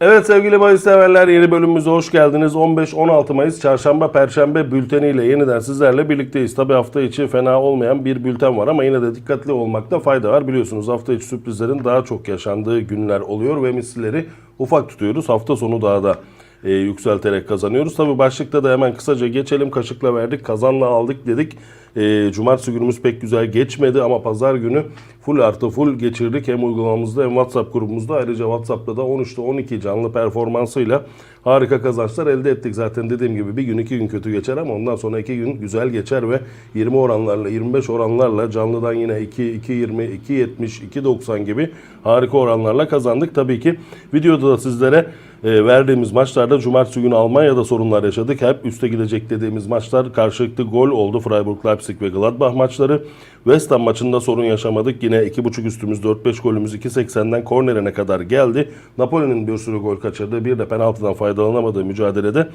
Evet sevgili bahis severler yeni bölümümüze hoş geldiniz. 15-16 Mayıs çarşamba perşembe bülteniyle yeniden sizlerle birlikteyiz. Tabi hafta içi fena olmayan bir bülten var ama yine de dikkatli olmakta fayda var. Biliyorsunuz hafta içi sürprizlerin daha çok yaşandığı günler oluyor ve mislileri ufak tutuyoruz. Hafta sonu daha da e, yükselterek kazanıyoruz. Tabi başlıkta da hemen kısaca geçelim. Kaşıkla verdik, kazanla aldık dedik. E, cumartesi günümüz pek güzel geçmedi ama pazar günü full artı full geçirdik. Hem uygulamamızda hem WhatsApp grubumuzda ayrıca WhatsApp'ta da 13'te 12 canlı performansıyla harika kazançlar elde ettik. Zaten dediğim gibi bir gün iki gün kötü geçer ama ondan sonra iki gün güzel geçer ve 20 oranlarla 25 oranlarla canlıdan yine 2, 2.20, 2.70, 2.90 gibi harika oranlarla kazandık. Tabii ki videoda da sizlere e, verdiğimiz maçlarda cumartesi günü Almanya'da sorunlar yaşadık. Hep üste gidecek dediğimiz maçlar karşılıklı gol oldu. Freiburg, Leipzig ve Gladbach maçları. West Ham maçında sorun yaşamadık. Yine 2.5 üstümüz 4-5 golümüz 2.80'den kornerine kadar geldi. Napoli'nin bir sürü gol kaçırdığı bir de penaltıdan faydalanamadığı mücadelede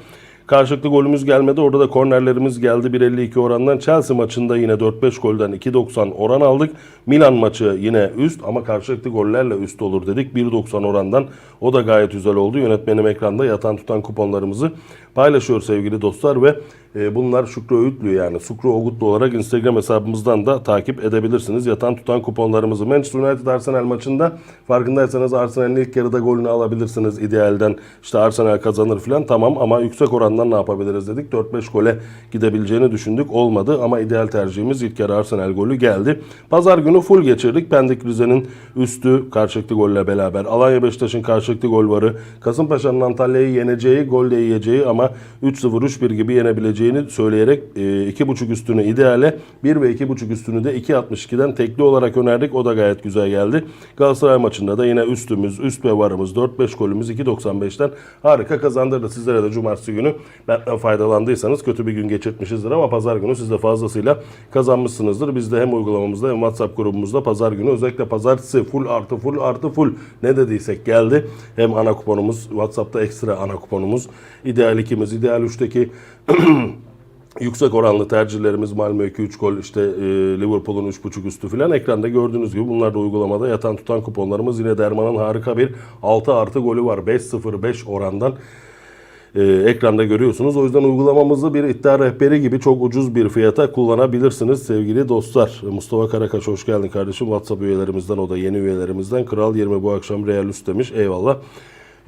Karşılıklı golümüz gelmedi. Orada da kornerlerimiz geldi 1.52 orandan. Chelsea maçında yine 4-5 golden 2.90 oran aldık. Milan maçı yine üst ama karşılıklı gollerle üst olur dedik. 1.90 orandan. O da gayet güzel oldu. Yönetmenim ekranda yatan tutan kuponlarımızı paylaşıyor sevgili dostlar ve e, bunlar Şükrü Öğütlü yani Şükrü Ogutlu olarak Instagram hesabımızdan da takip edebilirsiniz. Yatan tutan kuponlarımızı. Manchester United Arsenal maçında farkındaysanız Arsenal'in ilk yarıda golünü alabilirsiniz idealden. İşte Arsenal kazanır falan tamam ama yüksek orandan ne yapabiliriz dedik. 4-5 gole gidebileceğini düşündük. Olmadı ama ideal tercihimiz ilk yarı Arsenal golü geldi. Pazar günü full geçirdik. Pendik Rize'nin üstü karşılıklı golle beraber. Alanya Beşiktaş'ın karşılıklı gol varı. Kasımpaşa'nın Antalya'yı yeneceği, gol de yiyeceği ama 3-0 3-1 gibi yenebileceğini söyleyerek e, 2.5 üstünü ideale 1 ve 2.5 üstünü de 2.62'den tekli olarak önerdik. O da gayet güzel geldi. Galatasaray maçında da yine üstümüz, üst ve varımız 4-5 golümüz 2.95'ten harika kazandırdı. Sizlere de cumartesi günü benden faydalandıysanız kötü bir gün geçirtmişizdir ama pazar günü siz de fazlasıyla kazanmışsınızdır. Biz de hem uygulamamızda hem WhatsApp grubumuzda pazar günü özellikle pazartesi full artı full artı full ne dediysek geldi. Hem ana kuponumuz WhatsApp'ta ekstra ana kuponumuz. İdeal 2'miz, ideal 3'teki Yüksek oranlı tercihlerimiz Malmö 2-3 gol işte e, Liverpool'un 3.5 üstü filan ekranda gördüğünüz gibi bunlar da uygulamada yatan tutan kuponlarımız yine Derman'ın harika bir 6 artı golü var 5-0-5 orandan e, ekranda görüyorsunuz. O yüzden uygulamamızı bir iddia rehberi gibi çok ucuz bir fiyata kullanabilirsiniz sevgili dostlar. Mustafa Karakaş hoş geldin kardeşim. WhatsApp üyelerimizden o da yeni üyelerimizden. Kral 20 bu akşam Real üst demiş. Eyvallah.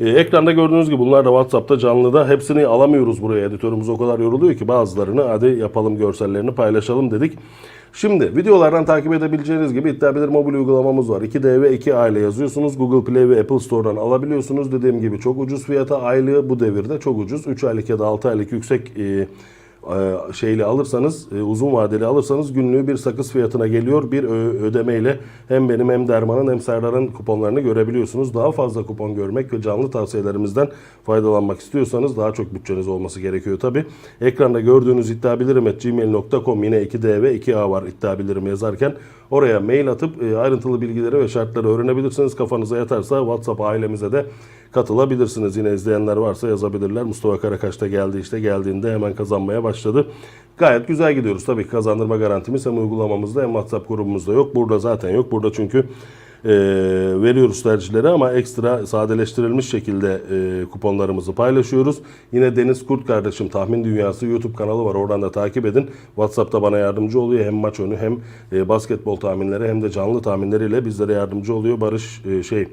Ee, ekranda gördüğünüz gibi bunlar da WhatsApp'ta canlıda. Hepsini alamıyoruz buraya. Editörümüz o kadar yoruluyor ki bazılarını hadi yapalım görsellerini paylaşalım dedik. Şimdi videolardan takip edebileceğiniz gibi iddia bilir mobil uygulamamız var. 2D ve 2A ile yazıyorsunuz. Google Play ve Apple Store'dan alabiliyorsunuz. Dediğim gibi çok ucuz fiyata aylığı bu devirde çok ucuz. 3 aylık ya da 6 aylık yüksek e, e, şeyli alırsanız, e, uzun vadeli alırsanız günlüğü bir sakız fiyatına geliyor. Bir ödemeyle hem benim hem Derman'ın hem Serdar'ın kuponlarını görebiliyorsunuz. Daha fazla kupon görmek ve canlı tavsiyelerimizden faydalanmak istiyorsanız daha çok bütçeniz olması gerekiyor tabi. Ekranda gördüğünüz iddiabilirim.gmail.com yine 2D ve 2A var iddiabilirim yazarken. Oraya mail atıp e, ayrıntılı bilgileri ve şartları öğrenebilirsiniz. Kafanıza yatarsa WhatsApp ailemize de katılabilirsiniz. Yine izleyenler varsa yazabilirler. Mustafa Karakaş da geldi işte geldiğinde hemen kazanmaya başladı. Gayet güzel gidiyoruz. Tabii kazandırma garantimiz hem uygulamamızda hem WhatsApp grubumuzda yok. Burada zaten yok. Burada çünkü e, veriyoruz tercihleri ama ekstra sadeleştirilmiş şekilde e, kuponlarımızı paylaşıyoruz. Yine Deniz Kurt kardeşim Tahmin Dünyası YouTube kanalı var. Oradan da takip edin. WhatsApp'ta bana yardımcı oluyor. Hem maç önü hem e, basketbol tahminleri hem de canlı tahminleriyle bizlere yardımcı oluyor. Barış e, şey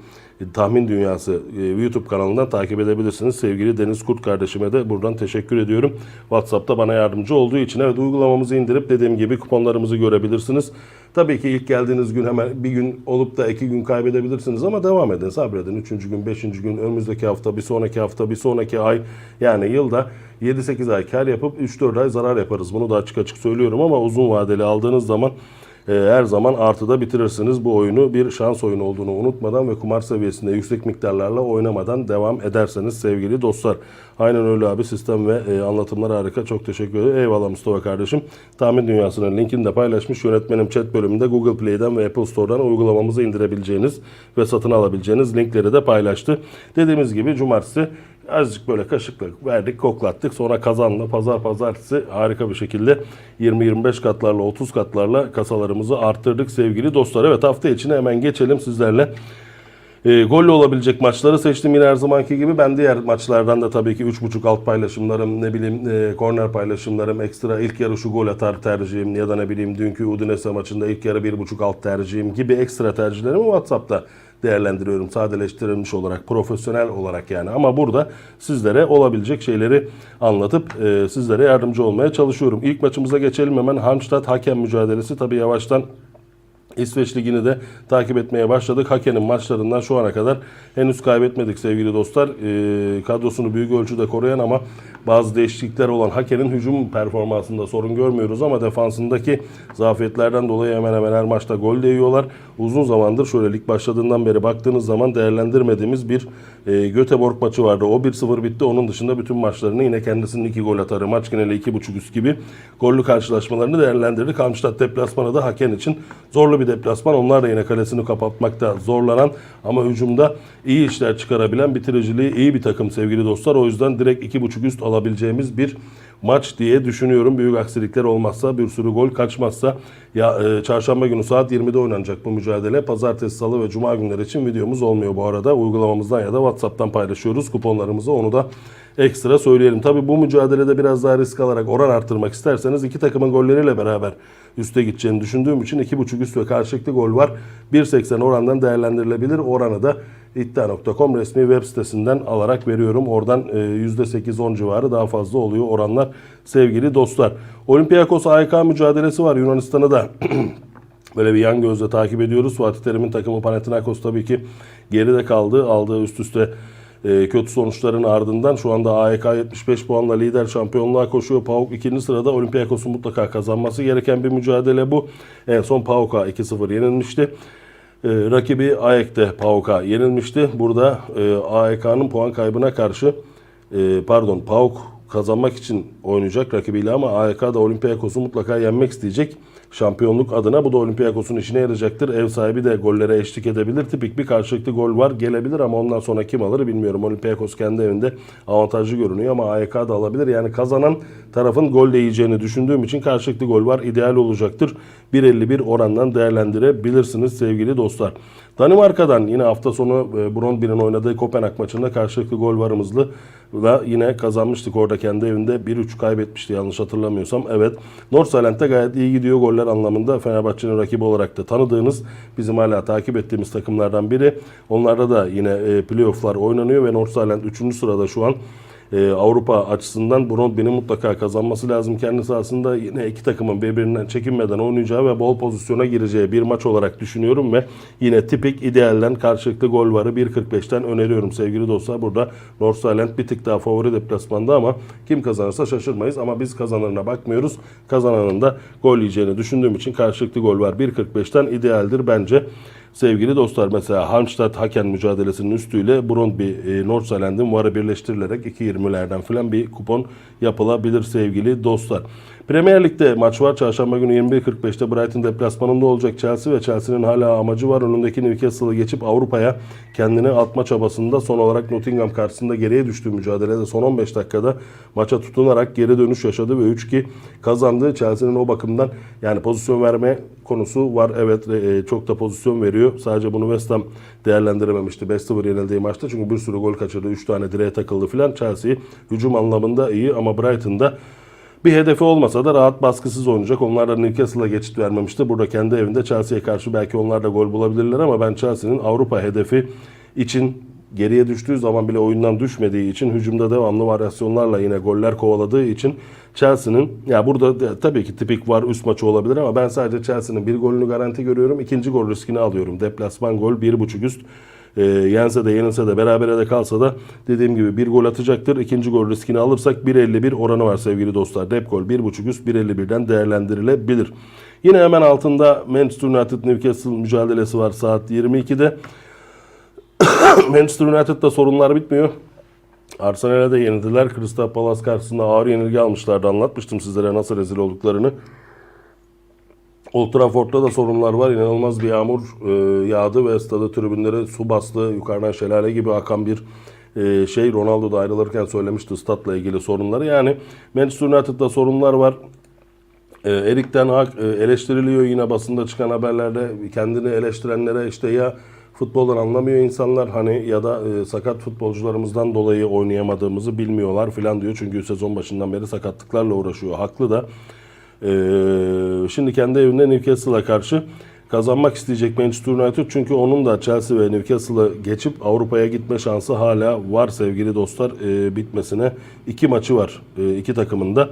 Tahmin Dünyası e, YouTube kanalından takip edebilirsiniz. Sevgili Deniz Kurt kardeşime de buradan teşekkür ediyorum. WhatsApp'ta bana yardımcı olduğu için. Evet uygulamamızı indirip dediğim gibi kuponlarımızı görebilirsiniz. Tabii ki ilk geldiğiniz gün hemen bir gün olup da iki gün kaybedebilirsiniz ama devam edin, sabredin. Üçüncü gün, beşinci gün, önümüzdeki hafta, bir sonraki hafta, bir sonraki ay yani yılda 7-8 ay kar yapıp 3-4 ay zarar yaparız. Bunu da açık açık söylüyorum ama uzun vadeli aldığınız zaman e, her zaman artıda bitirirsiniz bu oyunu. Bir şans oyunu olduğunu unutmadan ve kumar seviyesinde yüksek miktarlarla oynamadan devam ederseniz sevgili dostlar. Aynen öyle abi sistem ve e, anlatımlar harika. Çok teşekkür ederim. Eyvallah Mustafa kardeşim. Tahmin Dünyası'nın linkini de paylaşmış. Yönetmenim chat bölümünde Google Play'den ve Apple Store'dan uygulamamızı indirebileceğiniz ve satın alabileceğiniz linkleri de paylaştı. Dediğimiz gibi cumartesi azıcık böyle kaşıkla verdik, koklattık. Sonra kazanla pazar pazartesi harika bir şekilde 20-25 katlarla 30 katlarla kasalarımızı arttırdık sevgili dostlar. Evet hafta içine hemen geçelim sizlerle. E, golle olabilecek maçları seçtim yine her zamanki gibi. Ben diğer maçlardan da tabii ki 3.5 alt paylaşımlarım, ne bileyim e, korner paylaşımlarım, ekstra ilk yarı şu gol atar tercihim ya da ne bileyim dünkü Udinese maçında ilk yarı 1.5 alt tercihim gibi ekstra tercihlerimi WhatsApp'ta değerlendiriyorum. Sadeleştirilmiş olarak, profesyonel olarak yani. Ama burada sizlere olabilecek şeyleri anlatıp e, sizlere yardımcı olmaya çalışıyorum. İlk maçımıza geçelim hemen. Hamstad hakem mücadelesi. Tabii yavaştan İsveç Ligi'ni de takip etmeye başladık. Hakenin maçlarından şu ana kadar henüz kaybetmedik sevgili dostlar. Ee, kadrosunu büyük ölçüde koruyan ama bazı değişiklikler olan Hakenin hücum performansında sorun görmüyoruz ama defansındaki zafiyetlerden dolayı hemen hemen her maçta gol de yiyorlar. Uzun zamandır şöyle lig başladığından beri baktığınız zaman değerlendirmediğimiz bir e, Göteborg maçı vardı. O 1-0 bitti. Onun dışında bütün maçlarını yine kendisinin iki gol atarı, maç geneli 2.5 üst gibi gollü karşılaşmalarını değerlendirdik. Hamstad deplasmanı da Haken için zorlu bir deplasman. Onlar da yine kalesini kapatmakta zorlanan ama hücumda iyi işler çıkarabilen bitiriciliği iyi bir takım sevgili dostlar. O yüzden direkt 2.5 üst alabileceğimiz bir maç diye düşünüyorum. Büyük aksilikler olmazsa, bir sürü gol kaçmazsa ya e, çarşamba günü saat 20'de oynanacak bu mücadele. Pazartesi, salı ve cuma günleri için videomuz olmuyor bu arada. Uygulamamızdan ya da WhatsApp'tan paylaşıyoruz kuponlarımızı. Onu da ekstra söyleyelim. Tabii bu mücadelede biraz daha risk alarak oran arttırmak isterseniz iki takımın golleriyle beraber üste gideceğini düşündüğüm için 2.5 üst ve karşılıklı gol var. 1.80 orandan değerlendirilebilir. Oranı da iddia.com resmi web sitesinden alarak veriyorum. Oradan e, %8-10 civarı daha fazla oluyor oranlar sevgili dostlar. Olympiakos AYK mücadelesi var Yunanistan'ı da Böyle bir yan gözle takip ediyoruz. Fatih Terim'in takımı Panathinaikos tabii ki geride kaldı. Aldığı üst üste e, kötü sonuçların ardından şu anda AEK 75 puanla lider şampiyonluğa koşuyor. PAOK ikinci sırada Olympiakos'un mutlaka kazanması gereken bir mücadele bu. En son PAOK'a 2-0 yenilmişti. E, rakibi AEK'te PAOK'a yenilmişti. Burada e, AEK'nın puan kaybına karşı e, pardon PAOK kazanmak için oynayacak rakibiyle ama AEK da Olympiakos'u mutlaka yenmek isteyecek şampiyonluk adına. Bu da Olympiakos'un işine yarayacaktır. Ev sahibi de gollere eşlik edebilir. Tipik bir karşılıklı gol var gelebilir ama ondan sonra kim alır bilmiyorum. Olympiakos kendi evinde avantajlı görünüyor ama AEK da alabilir. Yani kazanan tarafın gol yiyeceğini düşündüğüm için karşılıklı gol var. İdeal olacaktır. 1.51 orandan değerlendirebilirsiniz sevgili dostlar. Danimarka'dan yine hafta sonu e, Brøndby'nin oynadığı Kopenhag maçında karşılıklı gol varımızlı ve yine kazanmıştık orada kendi evinde 1-3 kaybetmişti yanlış hatırlamıyorsam. Evet Nordsjælland'de gayet iyi gidiyor goller anlamında Fenerbahçe'nin rakibi olarak da tanıdığınız bizim hala takip ettiğimiz takımlardan biri. Onlarda da yine e, playofflar oynanıyor ve Nordsjælland 3. sırada şu an e, Avrupa açısından Brøndby'nin mutlaka kazanması lazım. Kendi sahasında yine iki takımın birbirinden çekinmeden oynayacağı ve bol pozisyona gireceği bir maç olarak düşünüyorum ve yine tipik idealden karşılıklı gol varı 1.45'ten öneriyorum sevgili dostlar. Burada Nordsjælland bir tık daha favori deplasmanda ama kim kazanırsa şaşırmayız ama biz kazanırına bakmıyoruz. Kazananın da gol yiyeceğini düşündüğüm için karşılıklı gol var 1.45'ten idealdir bence. Sevgili dostlar mesela Halmstad Haken mücadelesinin üstüyle Brøndby e, Nordsjælland'in varı birleştirilerek 2.20'lerden filan bir kupon yapılabilir sevgili dostlar. Premier Lig'de maç var. Çarşamba günü 21.45'te Brighton deplasmanında olacak Chelsea ve Chelsea'nin hala amacı var. Önündeki Newcastle'ı geçip Avrupa'ya kendini atma çabasında son olarak Nottingham karşısında geriye düştüğü mücadelede son 15 dakikada maça tutunarak geri dönüş yaşadı ve 3-2 kazandı. Chelsea'nin o bakımdan yani pozisyon verme konusu var. Evet e, çok da pozisyon veriyor. Sadece bunu West Ham değerlendirememişti. 5-0 yenildiği maçta. Çünkü bir sürü gol kaçırdı. 3 tane direğe takıldı filan. Chelsea hücum anlamında iyi ama Brighton'da bir hedefi olmasa da rahat baskısız oynayacak. Onlar da Newcastle'a geçit vermemişti. Burada kendi evinde Chelsea'ye karşı belki onlar da gol bulabilirler ama ben Chelsea'nin Avrupa hedefi için geriye düştüğü zaman bile oyundan düşmediği için hücumda devamlı varyasyonlarla yine goller kovaladığı için Chelsea'nin ya burada tabii ki tipik var üst maçı olabilir ama ben sadece Chelsea'nin bir golünü garanti görüyorum. İkinci gol riskini alıyorum. Deplasman gol 1.5 üst. E, yense de yenilse de berabere de kalsa da dediğim gibi bir gol atacaktır. İkinci gol riskini alırsak 1.51 oranı var sevgili dostlar. Dep gol 1.5 üst 1.51'den değerlendirilebilir. Yine hemen altında Manchester United Newcastle mücadelesi var saat 22'de. Manchester United'da sorunlar bitmiyor. Arsenal'e de yenildiler. Crystal Palace karşısında ağır yenilgi almışlardı. Anlatmıştım sizlere nasıl rezil olduklarını. Old Trafford'da da sorunlar var. İnanılmaz bir yağmur e, yağdı ve stadı tribünleri su bastı. Yukarıdan şelale gibi akan bir e, şey. Ronaldo da ayrılırken söylemişti statla ilgili sorunları. Yani Manchester United'da sorunlar var. E, Erik Ten Hag e, eleştiriliyor yine basında çıkan haberlerde kendini eleştirenlere işte ya Futboldan anlamıyor insanlar hani ya da e, sakat futbolcularımızdan dolayı oynayamadığımızı bilmiyorlar falan diyor. Çünkü sezon başından beri sakatlıklarla uğraşıyor. Haklı da. E, şimdi kendi evinde Newcastle'a karşı kazanmak isteyecek Manchester United. Çünkü onun da Chelsea ve Newcastle'ı geçip Avrupa'ya gitme şansı hala var sevgili dostlar. E, bitmesine iki maçı var e, iki takımında.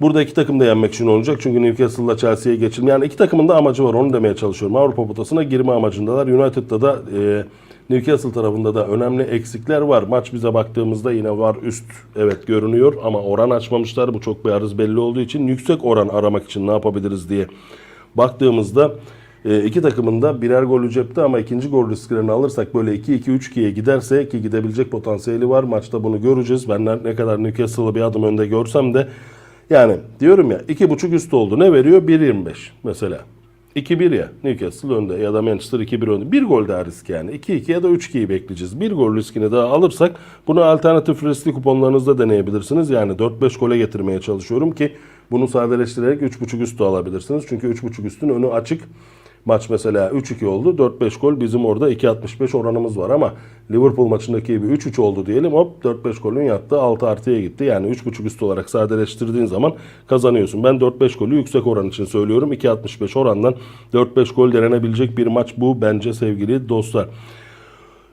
Burada iki takım da yenmek için olacak. Çünkü Newcastle'la Chelsea'ye geçilme. Yani iki takımın da amacı var. Onu demeye çalışıyorum. Avrupa potasına girme amacındalar. United'da da e, Newcastle tarafında da önemli eksikler var. Maç bize baktığımızda yine var üst evet görünüyor ama oran açmamışlar. Bu çok bariz belli olduğu için yüksek oran aramak için ne yapabiliriz diye baktığımızda e, iki takımın da birer golü cepte ama ikinci gol risklerini alırsak böyle 2-2-3-2'ye giderse ki gidebilecek potansiyeli var. Maçta bunu göreceğiz. Ben ne kadar Newcastle'ı bir adım önde görsem de yani diyorum ya 2.5 üst oldu. Ne veriyor? 1.25 mesela. 2-1 ya Newcastle önde ya da Manchester 2-1 önde. Bir gol daha risk yani. 2-2 ya da 3-2'yi bekleyeceğiz. Bir gol riskini daha alırsak bunu alternatif riskli kuponlarınızda deneyebilirsiniz. Yani 4-5 gole getirmeye çalışıyorum ki bunu sadeleştirerek 3.5 üstü alabilirsiniz. Çünkü 3.5 üstün önü açık. Maç mesela 3-2 oldu. 4-5 gol bizim orada 2.65 oranımız var ama Liverpool maçındaki gibi 3-3 oldu diyelim. Hop 4-5 golün yattı 6 artıya gitti. Yani 3.5 üstü olarak sadeleştirdiğin zaman kazanıyorsun. Ben 4-5 golü yüksek oran için söylüyorum. 2.65 orandan 4-5 gol denenebilecek bir maç bu bence sevgili dostlar.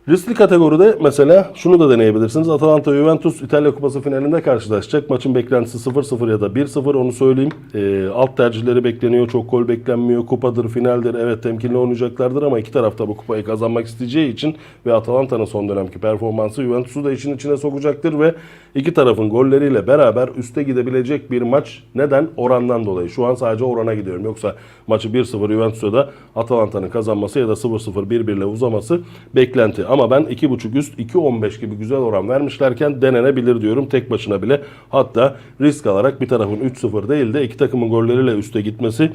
Riskli kategoride mesela şunu da deneyebilirsiniz. Atalanta Juventus İtalya Kupası finalinde karşılaşacak. Maçın beklentisi 0-0 ya da 1-0 onu söyleyeyim. Ee, alt tercihleri bekleniyor. Çok gol beklenmiyor. Kupadır, finaldir. Evet temkinli oynayacaklardır ama iki tarafta bu kupayı kazanmak isteyeceği için ve Atalanta'nın son dönemki performansı Juventus'u da işin içine sokacaktır ve iki tarafın golleriyle beraber üste gidebilecek bir maç. Neden? Orandan dolayı. Şu an sadece orana gidiyorum. Yoksa maçı 1-0 Juventus'a da Atalanta'nın kazanması ya da 0-0 1-1 ile uzaması beklenti. Ama ben 2.5 üst 2.15 gibi güzel oran vermişlerken denenebilir diyorum tek başına bile. Hatta risk alarak bir tarafın 3-0 değil de iki takımın golleriyle üste gitmesi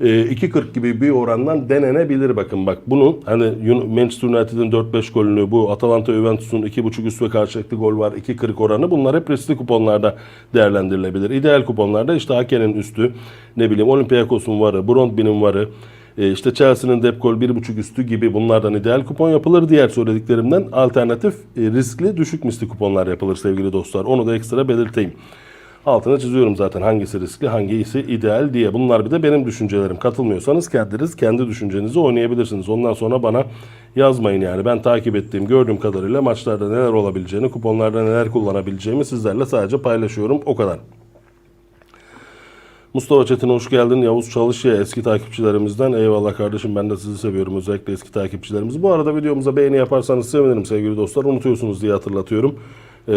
e, 2.40 gibi bir orandan denenebilir bakın bak bunu hani Manchester United'ın 4-5 golünü bu Atalanta Juventus'un 2.5 üst ve karşılıklı gol var 2.40 oranı bunlar hep riskli kuponlarda değerlendirilebilir. İdeal kuponlarda işte Haken'in üstü ne bileyim Olympiakos'un varı Brondby'nin varı e, işte Chelsea'nin dep gol 1.5 üstü gibi bunlardan ideal kupon yapılır. Diğer söylediklerimden alternatif e, riskli düşük misli kuponlar yapılır sevgili dostlar. Onu da ekstra belirteyim. Altına çiziyorum zaten hangisi riskli, hangisi ideal diye. Bunlar bir de benim düşüncelerim. Katılmıyorsanız kendiniz kendi düşüncenizi oynayabilirsiniz. Ondan sonra bana yazmayın yani. Ben takip ettiğim, gördüğüm kadarıyla maçlarda neler olabileceğini, kuponlarda neler kullanabileceğimi sizlerle sadece paylaşıyorum. O kadar. Mustafa Çetin hoş geldin. Yavuz Çalışya eski takipçilerimizden. Eyvallah kardeşim ben de sizi seviyorum. Özellikle eski takipçilerimiz. Bu arada videomuza beğeni yaparsanız sevinirim sevgili dostlar. Unutuyorsunuz diye hatırlatıyorum. Ee,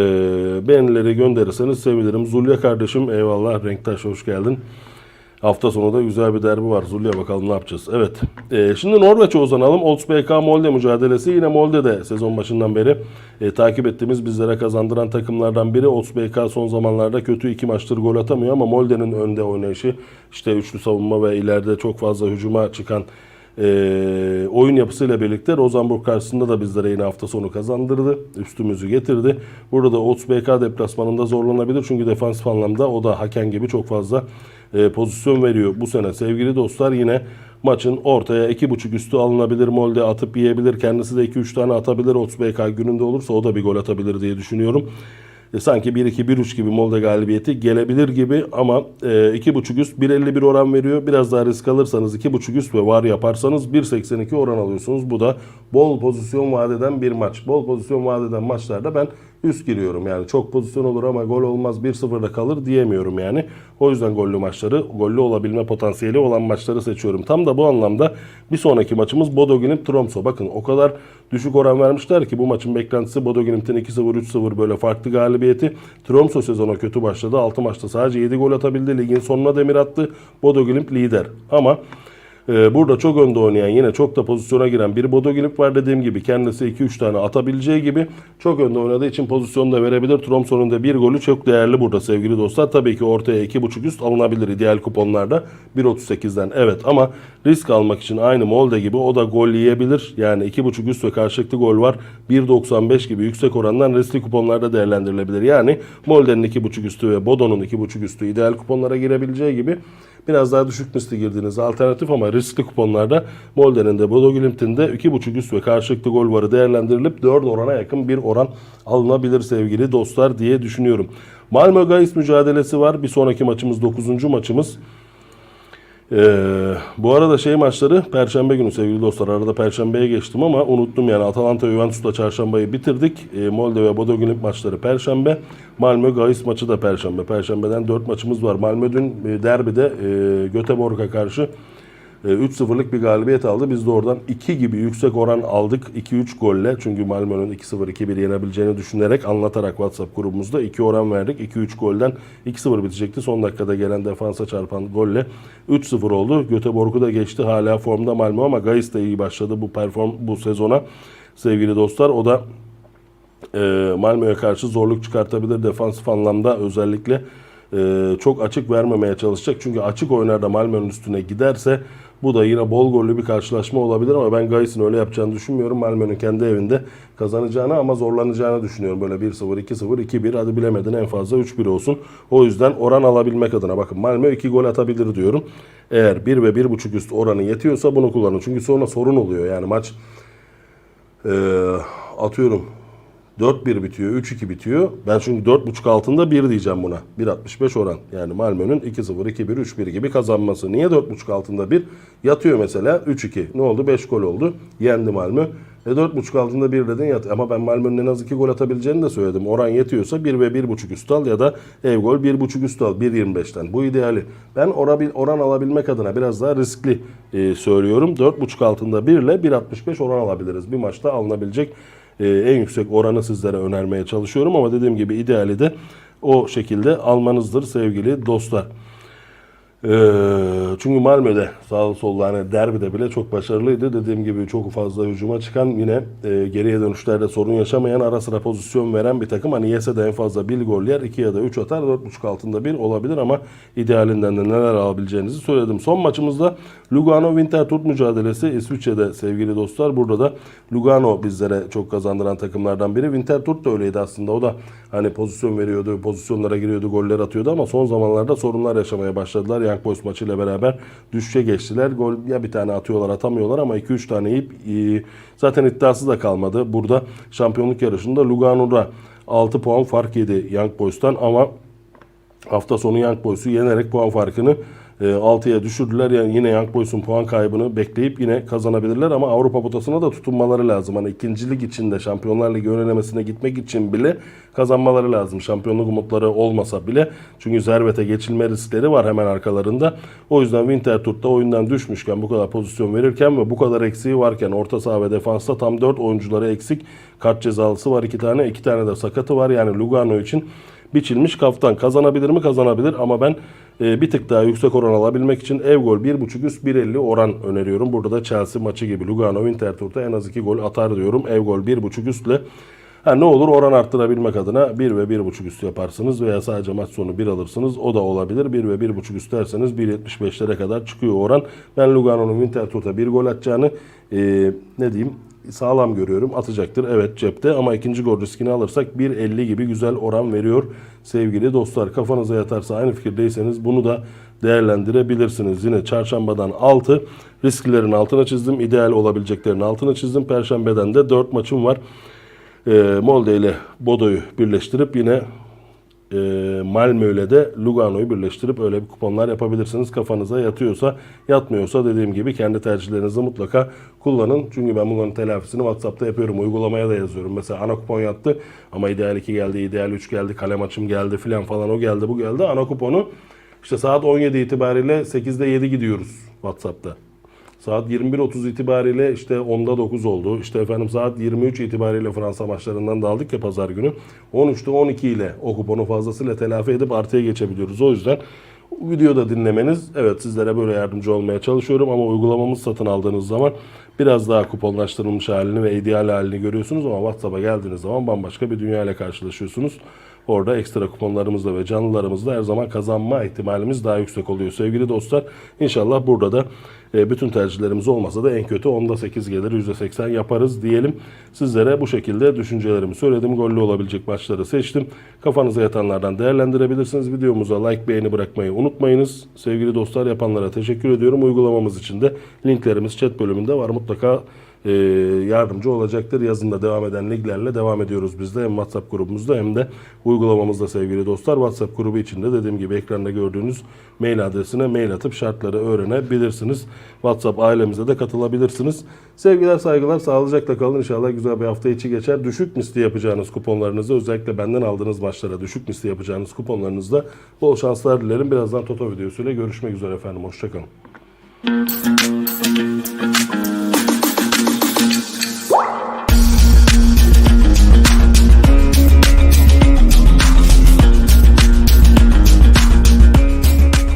beğenileri gönderirseniz sevinirim. Zulya kardeşim eyvallah. Renktaş hoş geldin. Hafta sonu da güzel bir derbi var. Zulya bakalım ne yapacağız. Evet. Ee, şimdi Norveç'e uzanalım. Olds BK Molde mücadelesi. Yine Molde'de sezon başından beri e, takip ettiğimiz bizlere kazandıran takımlardan biri. Olds BK son zamanlarda kötü iki maçtır gol atamıyor ama Molde'nin önde oynayışı işte üçlü savunma ve ileride çok fazla hücuma çıkan e, oyun yapısıyla birlikte Rosenborg karşısında da bizlere yine hafta sonu kazandırdı. Üstümüzü getirdi. Burada Ots BK deplasmanında zorlanabilir. Çünkü defansif anlamda o da hakem gibi çok fazla e, pozisyon veriyor bu sene. Sevgili dostlar yine maçın ortaya 2.5 üstü alınabilir. Molde atıp yiyebilir. Kendisi de 2-3 tane atabilir. Ots BK gününde olursa o da bir gol atabilir diye düşünüyorum. E, sanki 1-2-1-3 gibi Molde galibiyeti gelebilir gibi ama e, 2.5 üst 1.51 oran veriyor. Biraz daha risk alırsanız 2.5 üst ve var yaparsanız 1.82 oran alıyorsunuz. Bu da bol pozisyon vadeden bir maç. Bol pozisyon vadeden maçlarda ben üst giriyorum. Yani çok pozisyon olur ama gol olmaz 1-0'da kalır diyemiyorum yani. O yüzden gollü maçları, gollü olabilme potansiyeli olan maçları seçiyorum. Tam da bu anlamda bir sonraki maçımız Bodo Glimt Tromsø. Bakın o kadar düşük oran vermişler ki bu maçın beklentisi Bodo Glimt'in 2-0 3-0 böyle farklı galibiyeti. Tromsø sezona kötü başladı. 6 maçta sadece 7 gol atabildi. Ligin sonuna demir attı. Bodo Glimt lider. Ama ee, burada çok önde oynayan yine çok da pozisyona giren bir Bodo Glimt var dediğim gibi kendisi 2-3 tane atabileceği gibi çok önde oynadığı için pozisyon da verebilir. Tromsø'nun da bir golü çok değerli burada sevgili dostlar. Tabii ki ortaya 2.5 üst alınabilir ideal kuponlarda 1.38'den evet ama risk almak için aynı Molde gibi o da gol yiyebilir. Yani 2.5 üst ve karşılıklı gol var. 1.95 gibi yüksek orandan riskli kuponlarda değerlendirilebilir. Yani Molde'nin 2.5 üstü ve Bodo'nun 2.5 üstü ideal kuponlara girebileceği gibi Biraz daha düşük misli girdiğiniz alternatif ama riskli kuponlarda Molde'nin de Bodo Glimt'in de 2.5 üst ve karşılıklı gol varı değerlendirilip 4 orana yakın bir oran alınabilir sevgili dostlar diye düşünüyorum. Malmö Gais mücadelesi var. Bir sonraki maçımız 9. maçımız. Ee, bu arada şey maçları Perşembe günü sevgili dostlar. Arada Perşembeye geçtim ama unuttum yani. Atalanta Juventus'la Çarşambayı bitirdik. Ee, Molde ve Bodo Glimt maçları Perşembe. Malmö Gais maçı da Perşembe. Perşembeden 4 maçımız var. Malmö dün e, derbide e, Göteborg'a karşı e, 3-0'lık bir galibiyet aldı. Biz de oradan 2 gibi yüksek oran aldık. 2-3 golle. Çünkü Malmö'nün 2-0, 2-1 yenebileceğini düşünerek anlatarak WhatsApp grubumuzda 2 oran verdik. 2-3 golden 2-0 bitecekti. Son dakikada gelen defansa çarpan golle 3-0 oldu. Göteborg'u da geçti. Hala formda Malmö ama Gais de iyi başladı bu perform bu sezona. Sevgili dostlar o da e, Malmö'ye karşı zorluk çıkartabilir defansif anlamda özellikle e, çok açık vermemeye çalışacak. Çünkü açık oyunlarda Malmö'nün üstüne giderse bu da yine bol gollü bir karşılaşma olabilir ama ben Gais'in öyle yapacağını düşünmüyorum. Malmö'nün kendi evinde kazanacağını ama zorlanacağını düşünüyorum. Böyle 1-0, 2-0, 2-1 hadi bilemedin en fazla 3-1 olsun. O yüzden oran alabilmek adına bakın Malmö 2 gol atabilir diyorum. Eğer 1 ve 1.5 üst oranı yetiyorsa bunu kullanın. Çünkü sonra sorun oluyor. Yani maç e, atıyorum 4-1 bitiyor, 3-2 bitiyor. Ben çünkü 4.5 altında 1 diyeceğim buna. 1.65 oran. Yani Malmö'nün 2-0, 2-1, 3-1 gibi kazanması. Niye 4.5 altında 1? Yatıyor mesela 3-2. Ne oldu? 5 gol oldu. Yendi Malmö. E 4.5 altında 1 dedin yat. Ama ben Malmö'nün en az 2 gol atabileceğini de söyledim. Oran yetiyorsa 1 ve 1.5 üst al ya da ev gol 1.5 üst al 1.25'ten. Bu ideali. Ben oran, alabilmek adına biraz daha riskli e, söylüyorum. 4.5 altında 1 ile 1.65 oran alabiliriz. Bir maçta alınabilecek e, en yüksek oranı sizlere önermeye çalışıyorum ama dediğim gibi ideali de o şekilde almanızdır sevgili dostlar. Ee, çünkü Malmö'de sağlı sollu hani derbide bile çok başarılıydı. Dediğim gibi çok fazla hücuma çıkan yine e, geriye dönüşlerde sorun yaşamayan ara sıra pozisyon veren bir takım. Hani yese de en fazla bir gol yer 2 ya da 3 atar 4.5 altında bir olabilir ama idealinden de neler alabileceğinizi söyledim. Son maçımızda Lugano Winterthur mücadelesi İsviçre'de sevgili dostlar. Burada da Lugano bizlere çok kazandıran takımlardan biri. Winterthur da öyleydi aslında. O da hani pozisyon veriyordu, pozisyonlara giriyordu, goller atıyordu ama son zamanlarda sorunlar yaşamaya başladılar. Young Boys maçıyla beraber düşüşe geçtiler. Gol ya bir tane atıyorlar atamıyorlar ama 2-3 tane yiyip e, zaten iddiası da kalmadı. Burada şampiyonluk yarışında Lugano'da 6 puan fark yedi Young Boys'tan ama hafta sonu Young Boys'u yenerek puan farkını 6'ya düşürdüler. Yani yine Young Boys'un puan kaybını bekleyip yine kazanabilirler ama Avrupa potasına da tutunmaları lazım. Hani ikincilik içinde Şampiyonlar Ligi önelemesine gitmek için bile kazanmaları lazım. Şampiyonluk umutları olmasa bile. Çünkü Zervet'e geçilme riskleri var hemen arkalarında. O yüzden Winterthur'da oyundan düşmüşken bu kadar pozisyon verirken ve bu kadar eksiği varken orta saha ve defansta tam 4 oyuncuları eksik. Kart cezalısı var 2 tane. 2 tane de sakatı var. Yani Lugano için biçilmiş kaftan. Kazanabilir mi? Kazanabilir ama ben e, bir tık daha yüksek oran alabilmek için ev gol 1.5 üst 1.50 oran öneriyorum. Burada da Chelsea maçı gibi Lugano Winterthur'da en az 2 gol atar diyorum. Ev gol 1.5 üstle. Ha, ne olur oran arttırabilmek adına 1 ve 1.5 üst yaparsınız veya sadece maç sonu 1 alırsınız. O da olabilir. 1 ve 1.5 üst derseniz 1.75'lere kadar çıkıyor oran. Ben Lugano'nun Winterthur'da 1 gol atacağını e, ne diyeyim sağlam görüyorum. Atacaktır evet cepte ama ikinci gol riskini alırsak 1.50 gibi güzel oran veriyor sevgili dostlar. Kafanıza yatarsa aynı fikirdeyseniz bunu da değerlendirebilirsiniz. Yine çarşambadan 6 risklerin altına çizdim. ideal olabileceklerin altına çizdim. Perşembeden de 4 maçım var. E, Molde ile Bodo'yu birleştirip yine e, Malmö ile de Lugano'yu birleştirip öyle bir kuponlar yapabilirsiniz. Kafanıza yatıyorsa, yatmıyorsa dediğim gibi kendi tercihlerinizi mutlaka kullanın. Çünkü ben bunların telafisini WhatsApp'ta yapıyorum. Uygulamaya da yazıyorum. Mesela ana kupon yattı ama ideal 2 geldi, ideal 3 geldi, kale maçım geldi filan falan o geldi bu geldi. Ana kuponu işte saat 17 itibariyle 8'de 7 gidiyoruz WhatsApp'ta. Saat 21.30 itibariyle işte 10'da 9 oldu. İşte efendim saat 23 itibariyle Fransa maçlarından da aldık ya pazar günü. 13'te 12 ile o kuponu fazlasıyla telafi edip artıya geçebiliyoruz. O yüzden videoda dinlemeniz evet sizlere böyle yardımcı olmaya çalışıyorum ama uygulamamız satın aldığınız zaman biraz daha kuponlaştırılmış halini ve ideal halini görüyorsunuz ama WhatsApp'a geldiğiniz zaman bambaşka bir dünya ile karşılaşıyorsunuz. Orada ekstra kuponlarımızla ve canlılarımızla her zaman kazanma ihtimalimiz daha yüksek oluyor sevgili dostlar. İnşallah burada da e, bütün tercihlerimiz olmasa da en kötü 10'da 8 gelir %80 yaparız diyelim. Sizlere bu şekilde düşüncelerimi söyledim. Gollü olabilecek maçları seçtim. Kafanıza yatanlardan değerlendirebilirsiniz. Videomuza like beğeni bırakmayı unutmayınız. Sevgili dostlar yapanlara teşekkür ediyorum. Uygulamamız için de linklerimiz chat bölümünde var. Mutlaka e, yardımcı olacaktır. Yazında devam eden liglerle devam ediyoruz biz de hem WhatsApp grubumuzda hem de uygulamamızda sevgili dostlar. WhatsApp grubu içinde dediğim gibi ekranda gördüğünüz mail adresine mail atıp şartları öğrenebilirsiniz. WhatsApp ailemize de katılabilirsiniz. Sevgiler saygılar sağlıcakla kalın. İnşallah güzel bir hafta içi geçer. Düşük misli yapacağınız kuponlarınızda özellikle benden aldığınız maçlara düşük misli yapacağınız kuponlarınızda bol şanslar dilerim. Birazdan Toto videosuyla görüşmek üzere efendim. Hoşçakalın.